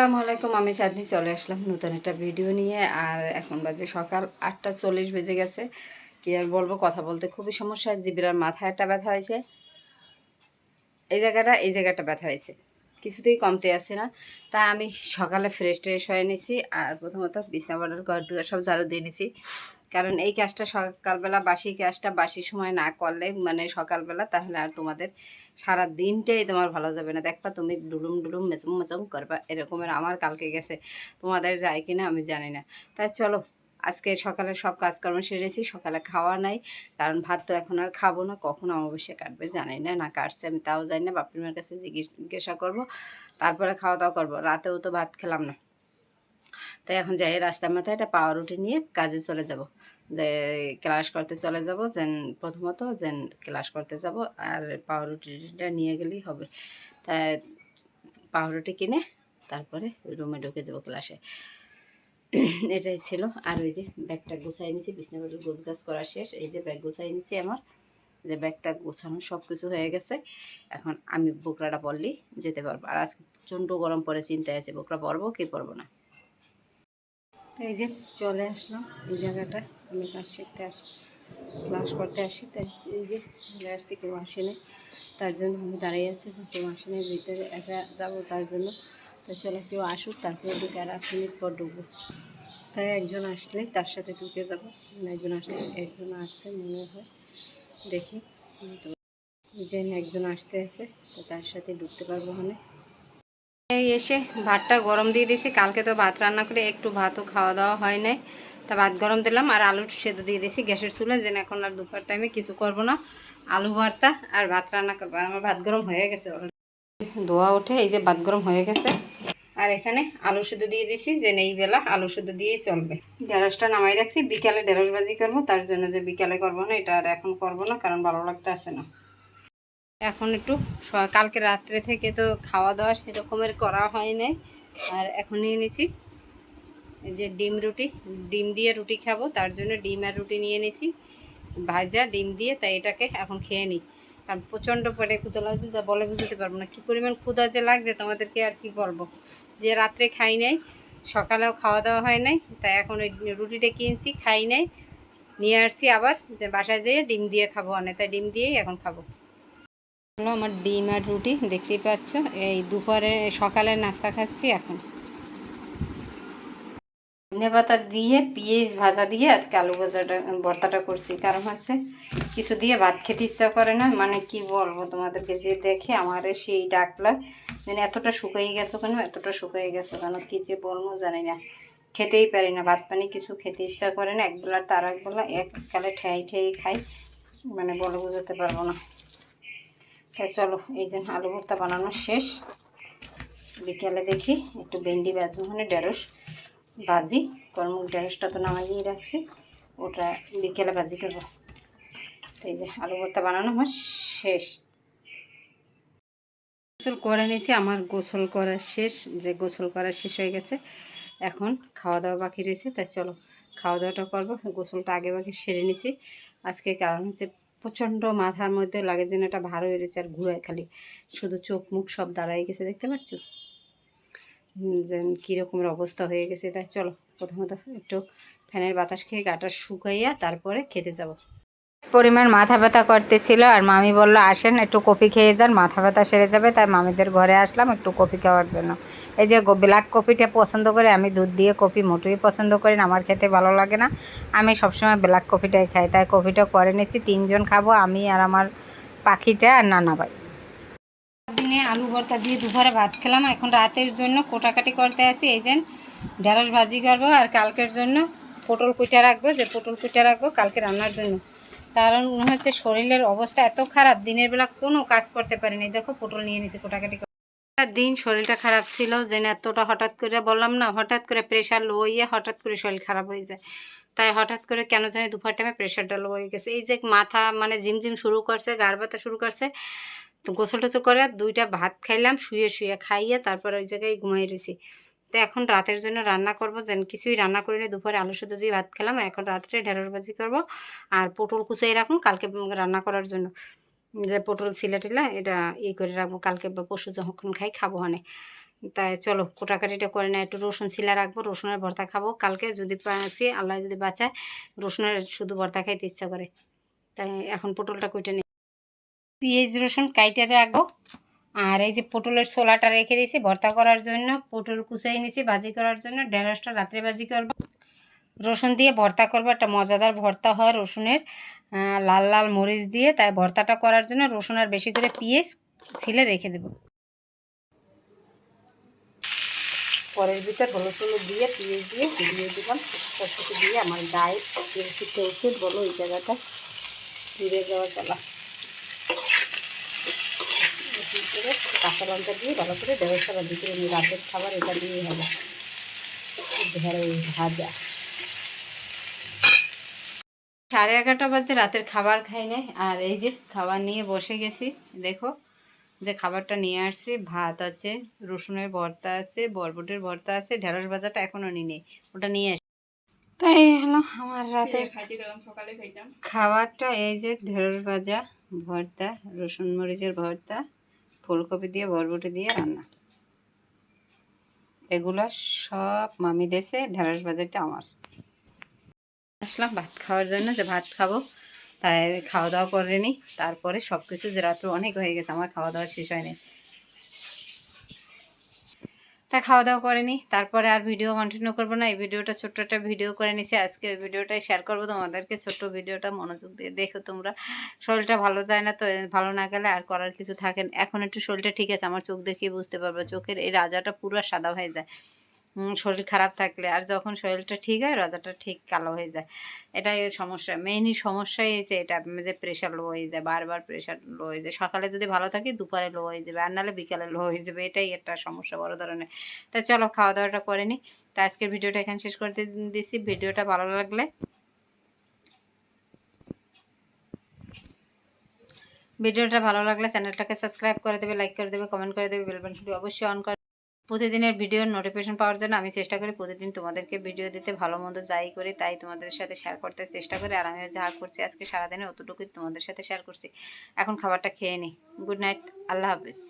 আসসালামু আলাইকুম, আমি চাঁদনি চলে আসলাম নতুন একটা ভিডিও নিয়ে। আর এখন বাজে সকাল আটটা চল্লিশ বেজে গেছে। কি আর বলব, কথা বলতে খুবই সমস্যা। জিবিরার মাথায় একটা ব্যথা হয়েছে। এই জায়গাটা এই জায়গাটা ব্যথা হয়েছে। কিছুতেই কমতে আসে না। তা আমি সকালে ফ্রেশ ট্রেশ হয়ে নিয়েছি আর প্রথমত বিছনা বাড়ার ঘর দুয়ার সব ঝাড়ু দিয়ে নিছি। কারণ এই কাজটা সকালবেলা বাসি কাজটা বাসি সময় না করলে মানে সকালবেলা তাহলে আর তোমাদের সারা দিনটাই তোমার ভালো যাবে না। দেখবা তুমি ডুলুম ডুলুম মেচুম মেচুম করবা। এরকমের আমার কালকে গেছে। তোমাদের যায় কিনা আমি জানি না। তাই চলো, আজকে সকালে সব কাজকর্ম সেরেছি, সকালে খাওয়া নাই। কারণ ভাত তো এখন আর খাব না, কখন অমাবস্যা কাটবে জানি না না কাটছে আমি তাও জানি না, বাপির মার কাছে জিজ্ঞাসা করব, তারপরে খাওয়া দাওয়া করব। রাতেও তো ভাত খেলাম না। তাই এখন যাই রাস্তার মাথায় একটা পাওয়ার রুটি নিয়ে কাজে চলে যাব। যে ক্লাস করতে চলে যাব যেন প্রথমত যেন ক্লাস করতে যাব, আর পাওয়ার রুটিটা নিয়ে গেলেই হবে। তাই পাওয়ার রুটি কিনে তারপরে রুমে ঢুকে যাব ক্লাসে এটাই ছিল। আর ওই যে ব্যাগটা গুছাই নিছি বিছনাবাড়ির গোছ গাছ করা শেষ। এই যে ব্যাগ গুছাই নিছি আমার, যে ব্যাগটা গোছানো সব কিছু হয়ে গেছে। এখন আমি বোকরাটা পরলেই যেতে পারব। আর আজকে প্রচণ্ড গরম পরে চিন্তায় আছে, বোকরা পরবো কি পরবো না। এই যে চলে আসলাম এই জায়গাটা আমি কাজ শিখতে আসি ক্লাস করতে আসি, তাই এই যে চলে আসছি কেউ আসেনি তার জন্য আমি দাঁড়িয়ে আছি যে কেউ আসেনি ভিতরে একা যাব তার জন্য। তো চলো কেউ আসুক, তারপরে ঢুকে আর আট মিনিট পর ঢুকবো। তাই একজন আসলে তার সাথে ঢুকে যাব। একজন আসলে একজন আসছে মনে হয়। দেখি। তো একজন আসতে আছে, তো তার সাথে ঢুকতে পারব ওখানে এই এসে ভাতটা গরম দিয়ে দিয়েছি। কালকে তো ভাত রান্না করে একটু ভাতও খাওয়া দাওয়া হয় নাই। তা ভাত গরম দিলাম আর আলু সেদ্ধ দিয়ে দিয়েছি গ্যাসের চুলে যেন এখন আর দুপুর টাইমে কিছু করব না। আলু ভর্তা আর ভাত রান্না করব। আর আমার ভাত গরম হয়ে গেছে ধোয়া ওঠে এই যে ভাত গরম হয়ে গেছে। আর এখানে আলু সেদ্ধ দিয়ে দিয়েছি। যে এই বেলা আলু সেদ্ধ দিয়েই চলবে। ঢেঁড়সটা নামাই রাখছি। বিকালে ঢেঁড়স ভাজি করব। তার জন্য যে বিকালে করব না, এটা আর এখন করব না, কারণ ভালো লাগতে আসে না। এখন একটু কালকে রাত্রে থেকে তো খাওয়া দাওয়া সেরকমের করা হয় নাই। আর এখন নিয়ে নিছি যে ডিম রুটি, ডিম দিয়ে রুটি খাব, তার জন্য ডিম আর রুটি নিয়ে নিছি ভাজা, ডিম দিয়ে, তাই এটাকে এখন খেয়ে নিই। কারণ প্রচণ্ড পেটে ক্ষুদা লাগছে, যা বলে বুঝতে পারব না। কী পরিমাণ ক্ষুদা যে লাগছে তোমাদেরকে আর কি বলব? যে রাত্রে খাই নাই, সকালেও খাওয়া দাওয়া হয় নাই, তাই এখন ওই রুটিটা কিনছি, খাই নাই। নিয়ে আসছি আবার, যে বাসায় যেয়ে ডিম দিয়ে খাব অনেক তাই ডিম দিয়েই এখন খাব। হলো আমার ডিম আর রুটি, দেখতেই পাচ্ছ। এই দুপুরে সকালের নাস্তা খাচ্ছি এখন। ধনে পাতা দিয়ে, পেঁয়াজ ভাজা দিয়ে আজকে আলু ভাজাটা, ভর্তাটা করছি। কারণ হচ্ছে কিছু দিয়ে ভাত খেতে ইচ্ছা করে না। মানে কি বলব তোমাদেরকে যে দেখে আমার সেই ডাকলা। যেন এতটা শুকিয়ে গেছো কেন, এতটা শুকিয়ে গেছো কেন, কি যে বলব জানি না। খেতেই পারি না। ভাত পানি কিছু খেতে ইচ্ছা করে না। একবেলা তার একবেলা এককালে ঠেয়াই ঠেয়াই খাই। মানে বলে বোঝাতে পারব না। তাই চলো, এই যে আলু ভর্তা বানানো শেষ। বিকেলে দেখি একটু ভেন্ডি বাজবো মানে ঢেঁড়স ভাজি। কর্মুখ ঢেঁড়সটা তো নামাইয়েই রাখছি, ওটা বিকেলে ভাজি করব। এই যে আলু ভর্তা বানানো আমার শেষ। গোসল করে নিয়েছি, আমার গোসল করা শেষ, যে গোসল করা শেষ হয়ে গেছে। এখন খাওয়া দাওয়া বাকি রয়েছে, তাই চলো খাওয়া দাওয়াটা করব। গোসলটা আগে বাকি সেরে নিছি। আজকে কারণ হচ্ছে প্রচণ্ড মাথার মধ্যে লাগে যেন এটা ভার হয়ে আর ঘুরায় খালি। শুধু চোখ মুখ সব দাঁড়াই গেছে, দেখতে পাচ্ছ? যেন কীরকমের অবস্থা হয়ে গেছে। তাই চলো, প্রথমত একটু ফ্যানের বাতাস খেয়ে গাটা শুকাইয়া তারপরে খেতে যাব। পরিমাণ মাথা ব্যথা করতেছিল আর মামি বলল, আসেন, একটু কপি খেয়ে যান, মাথা ব্যথা সেরে যাবে, তাই মামিদের ঘরে আসলাম একটু কপি খাওয়ার জন্য। এই যে ব্ল্যাক কফিটা পছন্দ করে, আমি দুধ দিয়ে কপি মোটেই পছন্দ করি না, আমার খেতে ভালো লাগে না। আমি সবসময় ব্ল্যাক কফিটাই খাই, তাই কপিটা করে নিয়েছি তিনজন খাব, আমি আর আমার পাখিটা আর নানা ভাই। দিনে আলু ভর্তা দিয়ে দুপুরে ভাত খেলাম, এখন রাতের জন্য কোটাকাটি করতে আসি, এই যে ঢেঁড়স ভাজি করব, আর কালকের জন্য পটল কুইটা রাখব, যে পটল কুইটা রাখব কালকে রান্নার জন্য। কারণ মনে হচ্ছে শরীরের অবস্থা এত খারাপ, দিনের বেলা কোনো কাজ করতে পারিনি। দেখো, পটল নিয়ে নিয়েছি কোটাকাটি দিন শরীরটা খারাপ ছিল যে এতটা হঠাৎ করে বললাম না, হঠাৎ করে প্রেশার লো হয়ে হঠাৎ করে শরীর খারাপ হয়ে যায়। তাই হঠাৎ করে কেন জানি দুপুর টাইমে প্রেশারটা লো হয়ে গেছে। এই যে মাথা মানে ঝিমঝিম শুরু করছে গার ব্যথা শুরু করছে, তো গোসল টোসল করে দুইটা ভাত খাইলাম, শুয়ে শুয়ে খাইয়ে তারপর ওই জায়গায় ঘুমাই রয়েছি তো এখন রাতের জন্য রান্না করব। যেন কিছুই রান্না করিনি, দুপুরে আলু সুতো দিয়ে ভাত খেলাম। এখন রাত্রে ঢেঁড়স ভাজি করব আর পটল কুচাই রাখুন কালকে রান্না করার জন্য। যে পটল ছিলা টিলা, এটা ই করে রাখব। কালকে বা পশু যখন খাই খাব অনেক তাই চলো কোটাকাটিটা করে না, একটু রসুন ছিলা রাখব, রসুনের ভর্তা খাব। কালকে যদি পাচ্ছি আল্লাহ যদি বাঁচায়, রসুনের শুধু ভর্তা খাইতে ইচ্ছা করে। তাই এখন পটলটা কুইটে নিই পেঁয়াজ রসুন কাইটে রাখব। আর এই যে পটলের ছোলাটা রেখে দিয়েছি, ভর্তা করার জন্য, পটল কুচাই নিয়েছি ভাজি করার জন্য, ঢেঁড়সটা রাত্রে ভাজি করব। রসুন দিয়ে ভর্তা করব, একটা মজাদার ভর্তা হয় রসুনের। লাল লাল মরিচ দিয়ে, তাই ভর্তাটা করার জন্য রসুন আর বেশি করে পেঁয়াজ ছিলে রেখে দেবো। পরের ভিতর হলুদ দিয়ে পেঁয়াজ দিয়ে দিয়ে দিলাম। সবকিছু দিয়ে আমার গায়ে ওষুধ বলো এই জায়গাটা ফিরে যাওয়া করে কাঁচা লঙ্কা দিয়ে ভালো করে ব্যবস্থা করে নিই রাতের খাবার এটা দিয়েই হবে। ঢেঁড়স ভাজা। সাড়ে এগারোটা বাজে রাতের খাবার খাই নাই। আর এই যে খাবার নিয়ে বসে গেছি দেখো যে খাবারটা নিয়ে আসছি। ভাত আছে রসুনের ভর্তা আছে বরবটির ভর্তা আছে ঢেঁড়স ভাজাটা এখনও নি নেই ওটা নিয়ে আসি। তাই হলো আমার রাতে সকালে খাইতাম। খাবারটা এই যে ঢেঁড়স ভাজা ভর্তা রসুন মরিচের ভর্তা ফুলকপি দিয়ে, বরবটি দিয়ে রান্না। এগুলো সব মামি দেশে ঢেঁড়স বাজারটা আমার। আসলাম ভাত খাওয়ার জন্য, যে ভাত খাব, তাই খাওয়া দাওয়া করেনি তারপরে সব কিছু যে রাত্র অনেক হয়ে গেছে, আমার খাওয়া দাওয়া শেষ হয়নি। তা খাওয়া দাওয়া করেনি তারপরে আর ভিডিও কন্টিনিউ করব না। এই ভিডিওটা ছোট্ট একটা ভিডিও করে নিছি। আজকে ওই ভিডিওটাই শেয়ার করব। তোমাদেরকে ছোট্ট ভিডিওটা মনোযোগ দিয়ে দেখো তোমরা। শরীরটা ভালো যায় না তো ভালো না গেলে আর করার কিছু থাকেন। এখন একটু শরীরটা ঠিক আছে। আমার চোখ দেখিয়ে বুঝতে পারব। চোখের এই রাজাটা পুরো সাদা হয়ে যায়। শরীর খারাপ থাকলে আর যখন শরীরটা ঠিক হয়, রাজাটা ঠিক কালো হয়ে যায়। এটাই সমস্যা। মেইনই সমস্যাই হয়েছে এটা যে প্রেশার লো হয়ে যায়, বারবার প্রেশার লো হয়ে যায়। সকালে যদি ভালো থাকি, দুপুরে লো হয়ে যাবে, আর নাহলে বিকালে লো হয়ে যাবে। এটাই একটা সমস্যা বড় ধরনের। তা চলো খাওয়া দাওয়াটা করে নিই তা আজকের ভিডিওটা এখানে শেষ করতে দিছি। ভিডিওটা ভালো লাগলে ভিডিওটা ভালো লাগলে চ্যানেলটাকে সাবস্ক্রাইব করে দেবে লাইক করে দেবে কমেন্ট করে দেবে বেল বাটনটি অবশ্যই অন করে প্রতিদিনের ভিডিওর নোটিফিকেশন পাওয়ার জন্য আমি চেষ্টা করি প্রতিদিন তোমাদেরকে ভিডিও দিতে, ভালো মন্দ যাই করি, তাই তোমাদের সাথে শেয়ার করতে চেষ্টা করি। আর আমিও যা করছি আজকে সারাদিনে অতটুকুই তোমাদের সাথে শেয়ার করছি। এখন খাবারটা খেয়ে নিই গুড নাইট আল্লাহ হাফিজ।